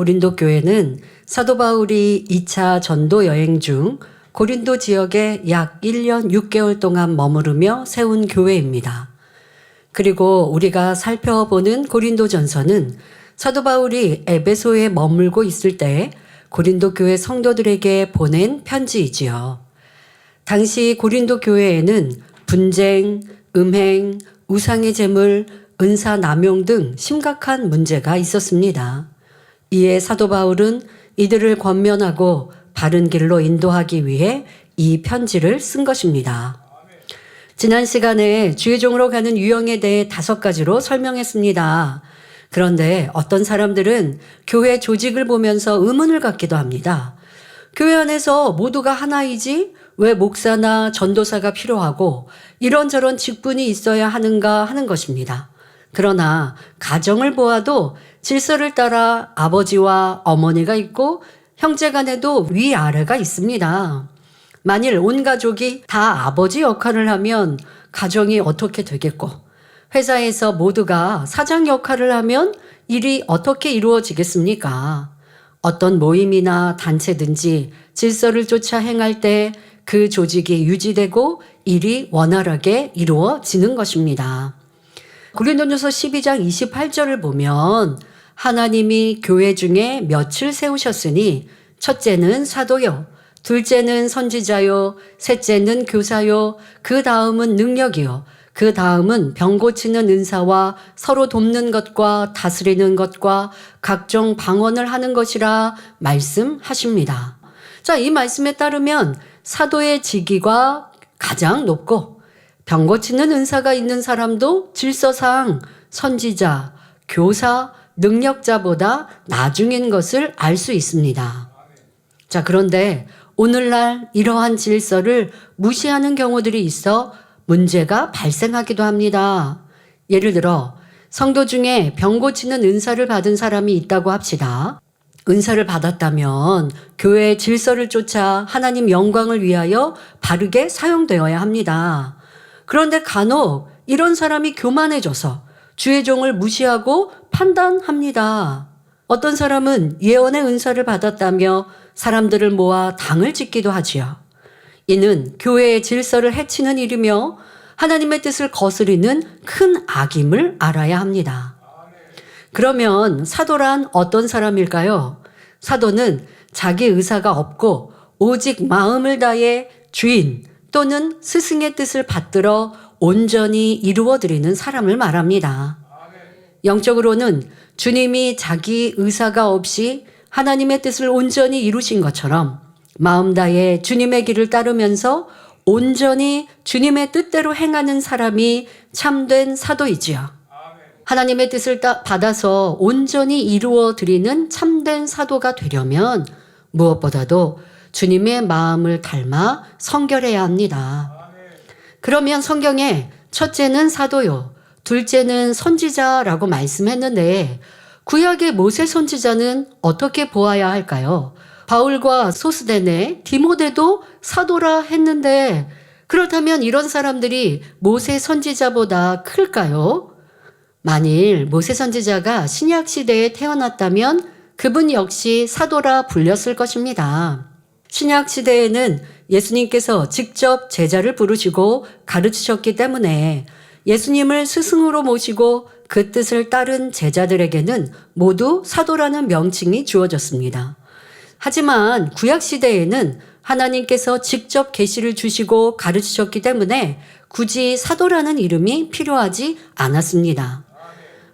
고린도 교회는 사도 바울이 2차 전도 여행 중 고린도 지역에 약 1년 6개월 동안 머무르며 세운 교회입니다. 그리고 우리가 살펴보는 고린도 전서는 사도 바울이 에베소에 머물고 있을 때 고린도 교회 성도들에게 보낸 편지이지요. 당시 고린도 교회에는 분쟁, 음행, 우상의 제물, 은사 남용 등 심각한 문제가 있었습니다. 이에 사도 바울은 이들을 권면하고 바른 길로 인도하기 위해 이 편지를 쓴 것입니다. 지난 시간에 주의종으로 가는 유형에 대해 다섯 가지로 설명했습니다. 그런데 어떤 사람들은 교회 조직을 보면서 의문을 갖기도 합니다. 교회 안에서 모두가 하나이지 왜 목사나 전도사가 필요하고 이런저런 직분이 있어야 하는가 하는 것입니다. 그러나 가정을 보아도 질서를 따라 아버지와 어머니가 있고 형제 간에도 위아래가 있습니다. 만일 온 가족이 다 아버지 역할을 하면 가정이 어떻게 되겠고 회사에서 모두가 사장 역할을 하면 일이 어떻게 이루어지겠습니까? 어떤 모임이나 단체든지 질서를 쫓아 행할 때 그 조직이 유지되고 일이 원활하게 이루어지는 것입니다. 고린도전서 12장 28절을 보면 하나님이 교회 중에 며칠 세우셨으니 첫째는 사도요, 둘째는 선지자요, 셋째는 교사요, 그 다음은 능력이요, 그 다음은 병 고치는 은사와 서로 돕는 것과 다스리는 것과 각종 방언을 하는 것이라 말씀하십니다. 자, 이 말씀에 따르면 사도의 직위가 가장 높고 병 고치는 은사가 있는 사람도 질서상 선지자, 교사, 능력자보다 나중인 것을 알 수 있습니다. 자, 그런데 오늘날 이러한 질서를 무시하는 경우들이 있어 문제가 발생하기도 합니다. 예를 들어, 성도 중에 병 고치는 은사를 받은 사람이 있다고 합시다. 은사를 받았다면 교회의 질서를 쫓아 하나님 영광을 위하여 바르게 사용되어야 합니다. 그런데 간혹 이런 사람이 교만해져서 주의 종을 무시하고 판단합니다. 어떤 사람은 예언의 은사를 받았다며 사람들을 모아 당을 짓기도 하지요. 이는 교회의 질서를 해치는 일이며 하나님의 뜻을 거스리는 큰 악임을 알아야 합니다. 그러면 사도란 어떤 사람일까요? 사도는 자기 의사가 없고 오직 마음을 다해 주인 또는 스승의 뜻을 받들어 온전히 이루어드리는 사람을 말합니다. 영적으로는 주님이 자기 의사가 없이 하나님의 뜻을 온전히 이루신 것처럼 마음 다해 주님의 길을 따르면서 온전히 주님의 뜻대로 행하는 사람이 참된 사도이지요. 하나님의 뜻을 받아서 온전히 이루어 드리는 참된 사도가 되려면 무엇보다도 주님의 마음을 닮아 성결해야 합니다. 그러면 성경에 첫째는 사도요, 둘째는 선지자라고 말씀했는데 구약의 모세 선지자는 어떻게 보아야 할까요? 바울과 소스데네, 디모데도 사도라 했는데 그렇다면 이런 사람들이 모세 선지자보다 클까요? 만일 모세 선지자가 신약 시대에 태어났다면 그분 역시 사도라 불렸을 것입니다. 신약 시대에는 예수님께서 직접 제자를 부르시고 가르치셨기 때문에 예수님을 스승으로 모시고 그 뜻을 따른 제자들에게는 모두 사도라는 명칭이 주어졌습니다. 하지만 구약 시대에는 하나님께서 직접 계시를 주시고 가르치셨기 때문에 굳이 사도라는 이름이 필요하지 않았습니다.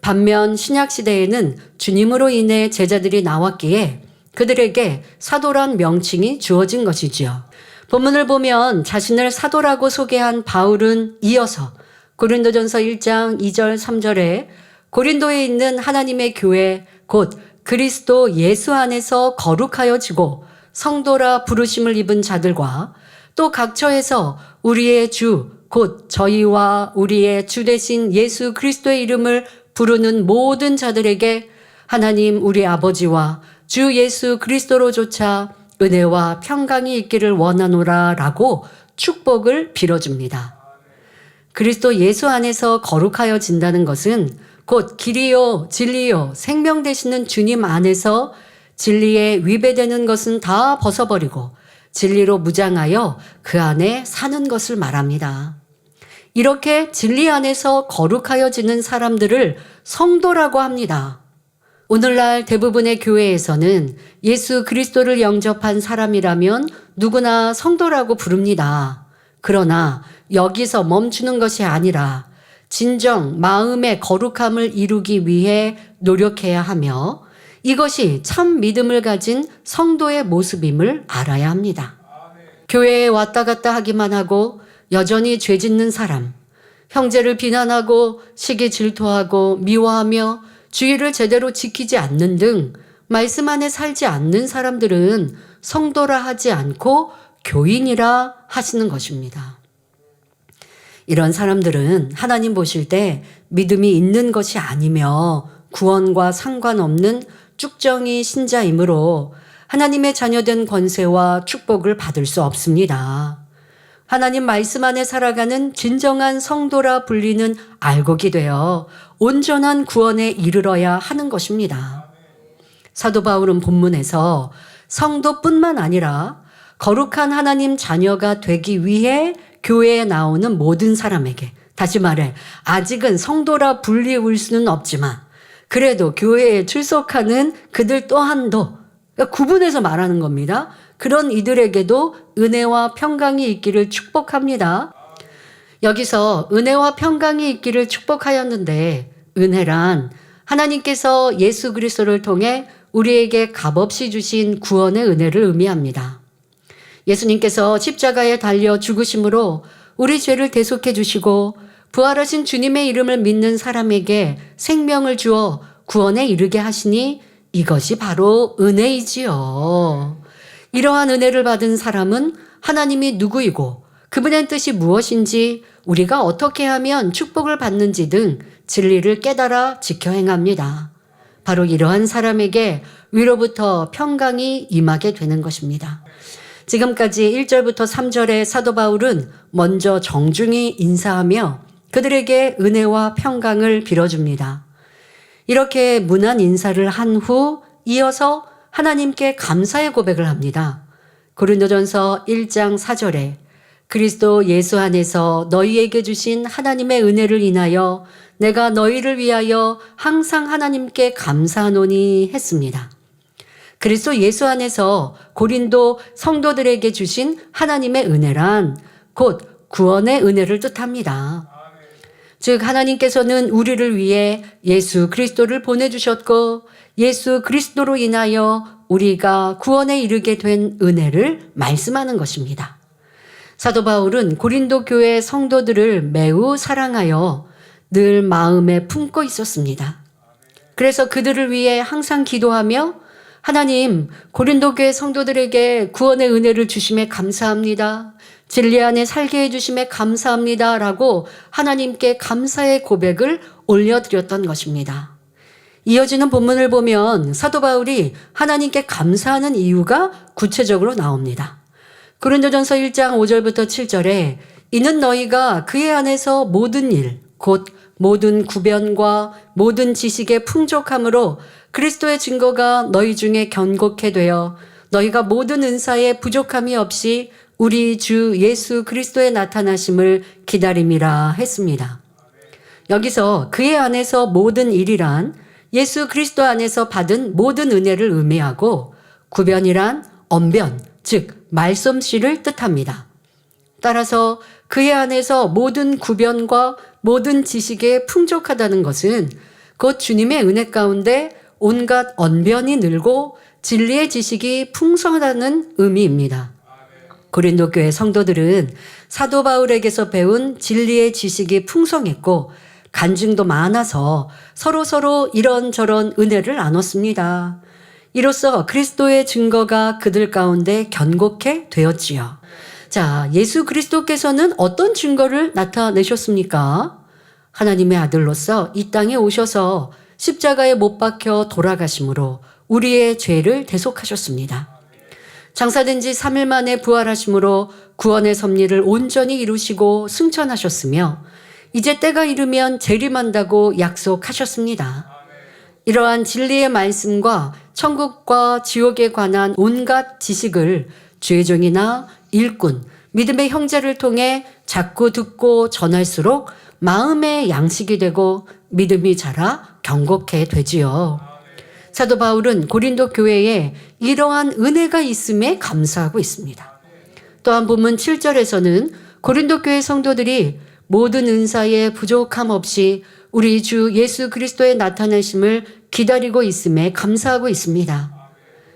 반면 신약 시대에는 주님으로 인해 제자들이 나왔기에 그들에게 사도란 명칭이 주어진 것이지요. 본문을 보면 자신을 사도라고 소개한 바울은 이어서 고린도전서 1장 2절 3절에 고린도에 있는 하나님의 교회 곧 그리스도 예수 안에서 거룩하여지고 성도라 부르심을 입은 자들과 또 각처에서 우리의 주 곧 저희와 우리의 주 대신 예수 그리스도의 이름을 부르는 모든 자들에게 하나님 우리 아버지와 주 예수 그리스도로조차 은혜와 평강이 있기를 원하노라 라고 축복을 빌어줍니다. 그리스도 예수 안에서 거룩하여 진다는 것은 곧 길이요, 진리요, 생명 되시는 주님 안에서 진리에 위배되는 것은 다 벗어버리고 진리로 무장하여 그 안에 사는 것을 말합니다. 이렇게 진리 안에서 거룩하여지는 사람들을 성도라고 합니다. 오늘날 대부분의 교회에서는 예수 그리스도를 영접한 사람이라면 누구나 성도라고 부릅니다. 그러나 여기서 멈추는 것이 아니라 진정 마음의 거룩함을 이루기 위해 노력해야 하며 이것이 참 믿음을 가진 성도의 모습임을 알아야 합니다. 교회에 왔다 갔다 하기만 하고 여전히 죄 짓는 사람, 형제를 비난하고 시기 질투하고 미워하며 주의를 제대로 지키지 않는 등 말씀 안에 살지 않는 사람들은 성도라 하지 않고 교인이라 하시는 것입니다. 이런 사람들은 하나님 보실 때 믿음이 있는 것이 아니며 구원과 상관없는 쭉정이 신자이므로 하나님의 자녀된 권세와 축복을 받을 수 없습니다. 하나님 말씀 안에 살아가는 진정한 성도라 불리는 알곡이 되어 온전한 구원에 이르러야 하는 것입니다. 사도 바울은 본문에서 성도뿐만 아니라 거룩한 하나님 자녀가 되기 위해 교회에 나오는 모든 사람에게 다시 말해 아직은 성도라 불리울 수는 없지만 그래도 교회에 출석하는 그들 또한도 그러니까 구분해서 말하는 겁니다. 그런 이들에게도 은혜와 평강이 있기를 축복합니다. 여기서 은혜와 평강이 있기를 축복하였는데 은혜란 하나님께서 예수 그리스도를 통해 우리에게 값없이 주신 구원의 은혜를 의미합니다. 예수님께서 십자가에 달려 죽으심으로 우리 죄를 대속해 주시고 부활하신 주님의 이름을 믿는 사람에게 생명을 주어 구원에 이르게 하시니 이것이 바로 은혜이지요. 이러한 은혜를 받은 사람은 하나님이 누구이고 그분의 뜻이 무엇인지 우리가 어떻게 하면 축복을 받는지 등 진리를 깨달아 지켜 행합니다. 바로 이러한 사람에게 위로부터 평강이 임하게 되는 것입니다. 지금까지 1절부터 3절의 사도 바울은 먼저 정중히 인사하며 그들에게 은혜와 평강을 빌어줍니다. 이렇게 문안 인사를 한 후 이어서 하나님께 감사의 고백을 합니다. 고린도전서 1장 4절에 그리스도 예수 안에서 너희에게 주신 하나님의 은혜를 인하여 내가 너희를 위하여 항상 하나님께 감사하노니 했습니다. 그리스도 예수 안에서 고린도 성도들에게 주신 하나님의 은혜란 곧 구원의 은혜를 뜻합니다. 즉 하나님께서는 우리를 위해 예수 그리스도를 보내주셨고 예수 그리스도로 인하여 우리가 구원에 이르게 된 은혜를 말씀하는 것입니다. 사도 바울은 고린도 교회 성도들을 매우 사랑하여 늘 마음에 품고 있었습니다. 그래서 그들을 위해 항상 기도하며 하나님 고린도 교회 성도들에게 구원의 은혜를 주심에 감사합니다. 진리 안에 살게 해주심에 감사합니다. 라고 하나님께 감사의 고백을 올려드렸던 것입니다. 이어지는 본문을 보면 사도 바울이 하나님께 감사하는 이유가 구체적으로 나옵니다. 고린도전서 1장 5절부터 7절에 이는 너희가 그의 안에서 모든 일, 곧 모든 구변과 모든 지식의 풍족함으로 그리스도의 증거가 너희 중에 견고케 되어 너희가 모든 은사에 부족함이 없이 우리 주 예수 그리스도의 나타나심을 기다림이라 했습니다. 여기서 그의 안에서 모든 일이란 예수 그리스도 안에서 받은 모든 은혜를 의미하고 구변이란 언변, 즉 말솜씨를 뜻합니다. 따라서 그의 안에서 모든 구변과 모든 지식에 풍족하다는 것은 곧 주님의 은혜 가운데 온갖 언변이 늘고 진리의 지식이 풍성하다는 의미입니다. 고린도 교회 성도들은 사도 바울에게서 배운 진리의 지식이 풍성했고 간증도 많아서 서로 서로 이런저런 은혜를 나눴습니다. 이로써 그리스도의 증거가 그들 가운데 견고케 되었지요. 자, 예수 그리스도께서는 어떤 증거를 나타내셨습니까? 하나님의 아들로서 이 땅에 오셔서 십자가에 못 박혀 돌아가심으로 우리의 죄를 대속하셨습니다. 장사된 지 3일 만에 부활하심으로 구원의 섭리를 온전히 이루시고 승천하셨으며 이제 때가 이르면 재림한다고 약속하셨습니다. 이러한 진리의 말씀과 천국과 지옥에 관한 온갖 지식을 주의종이나 일꾼, 믿음의 형제를 통해 자꾸 듣고 전할수록 마음의 양식이 되고 믿음이 자라 경고케 되지요. 사도 바울은 고린도 교회에 이러한 은혜가 있음에 감사하고 있습니다. 또한 본문 7절에서는 고린도 교회 성도들이 모든 은사에 부족함 없이 우리 주 예수 그리스도의 나타나심을 기다리고 있음에 감사하고 있습니다.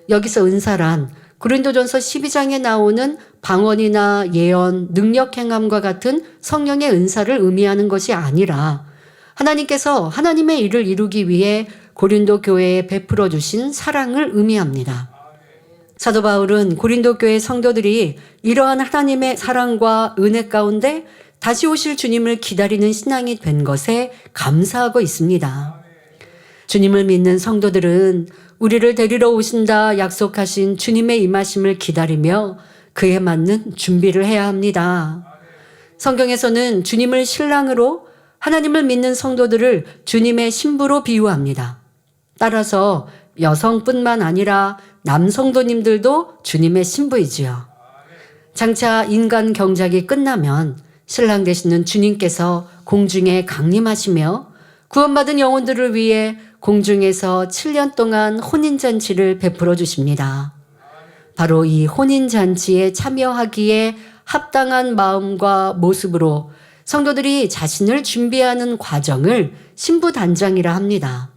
여기서 은사란 고린도전서 12장에 나오는 방언이나 예언, 능력 행함과 같은 성령의 은사를 의미하는 것이 아니라 하나님께서 하나님의 일을 이루기 위해 고린도 교회에 베풀어 주신 사랑을 의미합니다. 사도 바울은 고린도 교회 성도들이 이러한 하나님의 사랑과 은혜 가운데 다시 오실 주님을 기다리는 신앙이 된 것에 감사하고 있습니다. 주님을 믿는 성도들은 우리를 데리러 오신다 약속하신 주님의 임하심을 기다리며 그에 맞는 준비를 해야 합니다. 성경에서는 주님을 신랑으로 하나님을 믿는 성도들을 주님의 신부로 비유합니다. 따라서 여성뿐만 아니라 남성도님들도 주님의 신부이지요. 장차 인간 경작이 끝나면 신랑 되시는 주님께서 공중에 강림하시며 구원받은 영혼들을 위해 공중에서 7년 동안 혼인잔치를 베풀어 주십니다. 바로 이 혼인잔치에 참여하기에 합당한 마음과 모습으로 성도들이 자신을 준비하는 과정을 신부단장이라 합니다.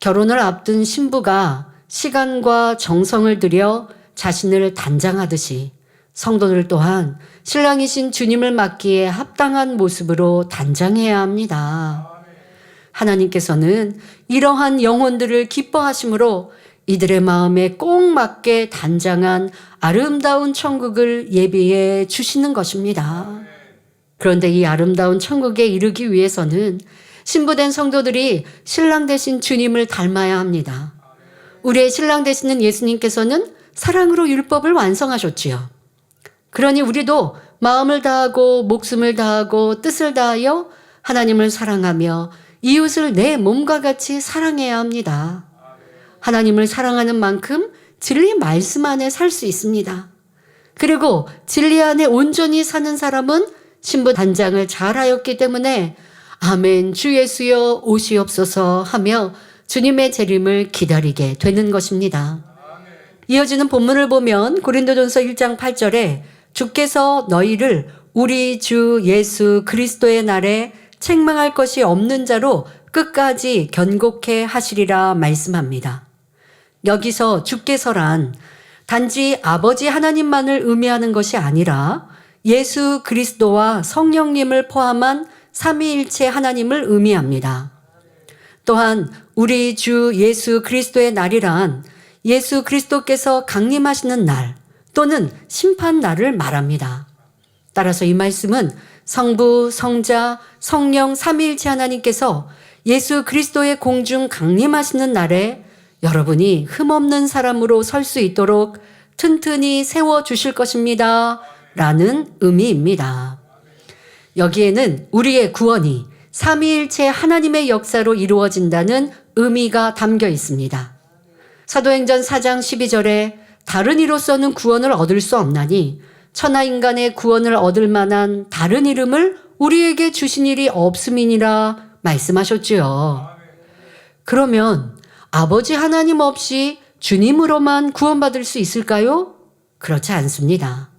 결혼을 앞둔 신부가 시간과 정성을 들여 자신을 단장하듯이 성도들 또한 신랑이신 주님을 맡기에 합당한 모습으로 단장해야 합니다. 하나님께서는 이러한 영혼들을 기뻐하심으로 이들의 마음에 꼭 맞게 단장한 아름다운 천국을 예비해 주시는 것입니다. 그런데 이 아름다운 천국에 이르기 위해서는 신부된 성도들이 신랑 되신 주님을 닮아야 합니다. 우리의 신랑 되시는 예수님께서는 사랑으로 율법을 완성하셨지요. 그러니 우리도 마음을 다하고 목숨을 다하고 뜻을 다하여 하나님을 사랑하며 이웃을 내 몸과 같이 사랑해야 합니다. 하나님을 사랑하는 만큼 진리 말씀 안에 살 수 있습니다. 그리고 진리 안에 온전히 사는 사람은 신부 단장을 잘 하였기 때문에 아멘 주 예수여 오시옵소서 하며 주님의 재림을 기다리게 되는 것입니다. 이어지는 본문을 보면 고린도전서 1장 8절에 주께서 너희를 우리 주 예수 그리스도의 날에 책망할 것이 없는 자로 끝까지 견고케 하시리라 말씀합니다. 여기서 주께서란 단지 아버지 하나님만을 의미하는 것이 아니라 예수 그리스도와 성령님을 포함한 삼위일체 하나님을 의미합니다. 또한 우리 주 예수 그리스도의 날이란 예수 그리스도께서 강림하시는 날 또는 심판 날을 말합니다. 따라서 이 말씀은 성부, 성자, 성령 삼위일체 하나님께서 예수 그리스도의 공중 강림하시는 날에 여러분이 흠없는 사람으로 설 수 있도록 튼튼히 세워 주실 것입니다. 라는 의미입니다. 여기에는 우리의 구원이 삼위일체 하나님의 역사로 이루어진다는 의미가 담겨 있습니다. 사도행전 4장 12절에 다른 이로서는 구원을 얻을 수 없나니 천하 인간의 구원을 얻을 만한 다른 이름을 우리에게 주신 일이 없음이니라 말씀하셨지요. 그러면 아버지 하나님 없이 주님으로만 구원받을 수 있을까요? 그렇지 않습니다.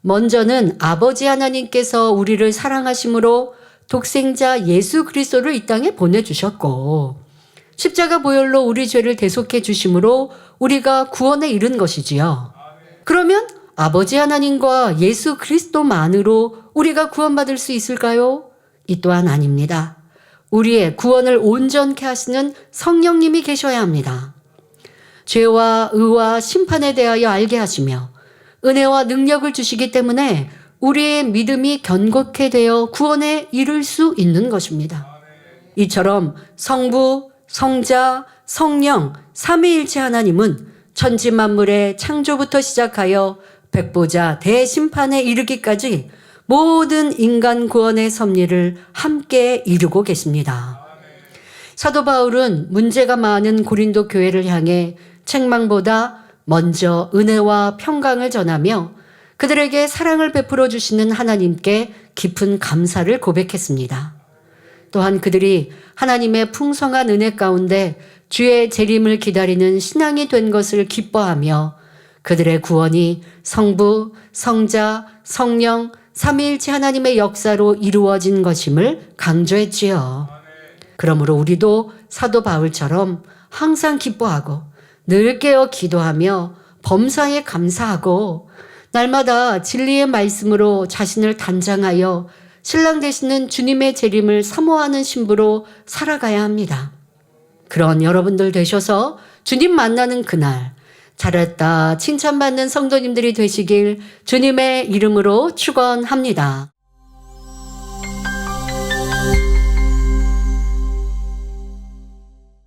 먼저는 아버지 하나님께서 우리를 사랑하심으로 독생자 예수 그리스도를 이 땅에 보내주셨고 십자가 보혈로 우리 죄를 대속해 주심으로 우리가 구원에 이른 것이지요. 그러면 아버지 하나님과 예수 그리스도만으로 우리가 구원받을 수 있을까요? 이 또한 아닙니다. 우리의 구원을 온전케 하시는 성령님이 계셔야 합니다. 죄와 의와 심판에 대하여 알게 하시며 은혜와 능력을 주시기 때문에 우리의 믿음이 견고케 되어 구원에 이를 수 있는 것입니다. 이처럼 성부, 성자, 성령, 삼위일체 하나님은 천지 만물의 창조부터 시작하여 백보자 대심판에 이르기까지 모든 인간 구원의 섭리를 함께 이루고 계십니다. 사도 바울은 문제가 많은 고린도 교회를 향해 책망보다 먼저 은혜와 평강을 전하며 그들에게 사랑을 베풀어 주시는 하나님께 깊은 감사를 고백했습니다. 또한 그들이 하나님의 풍성한 은혜 가운데 주의 재림을 기다리는 신앙이 된 것을 기뻐하며 그들의 구원이 성부, 성자, 성령, 삼위일체 하나님의 역사로 이루어진 것임을 강조했지요. 그러므로 우리도 사도 바울처럼 항상 기뻐하고 늘 깨어 기도하며 범사에 감사하고 날마다 진리의 말씀으로 자신을 단장하여 신랑 되시는 주님의 재림을 사모하는 신부로 살아가야 합니다. 그런 여러분들 되셔서 주님 만나는 그날 잘했다 칭찬받는 성도님들이 되시길 주님의 이름으로 축원합니다.